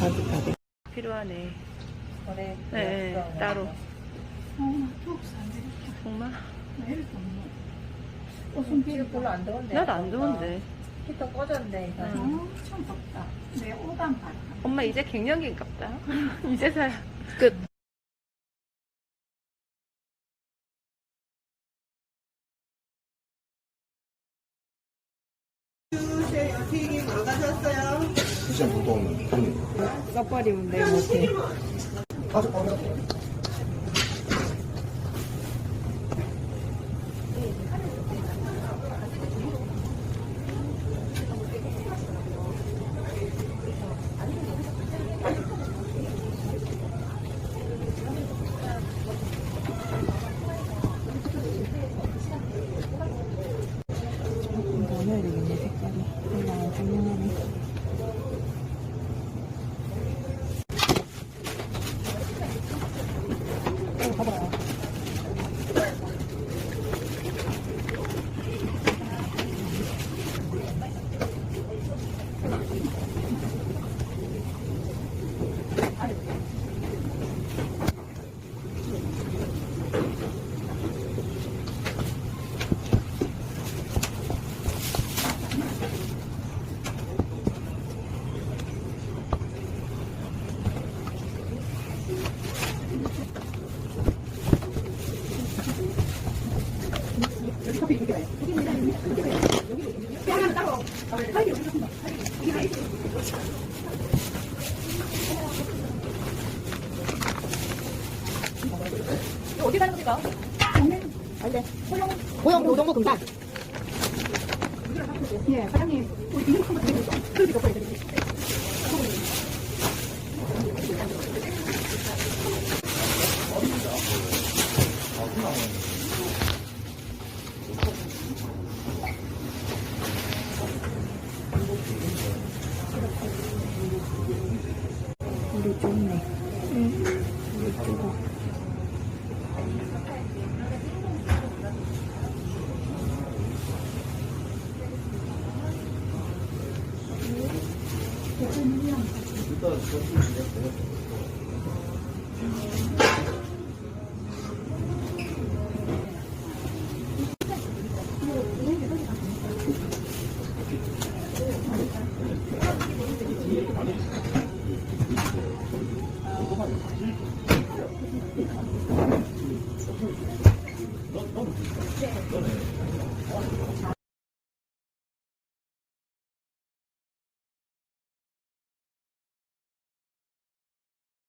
가득하게. 필요하네. 거래 네, 없어. 따로. 어, 안 되겠다. 정말? 지금 별로 안 더운데. 나도 안 더운데. 히터 이거. 엄청 덥다. 내 오단 발. 엄마 이제 갱년기인갑다. 이제서야. 끝. 시장 보통 돈이 써버리면 내 못해. 조금 고용 노동부 금단. 예, 사장님. 우리 비닐 한번 드리죠. 그 đồ chung này ừ. chung Thank you. どど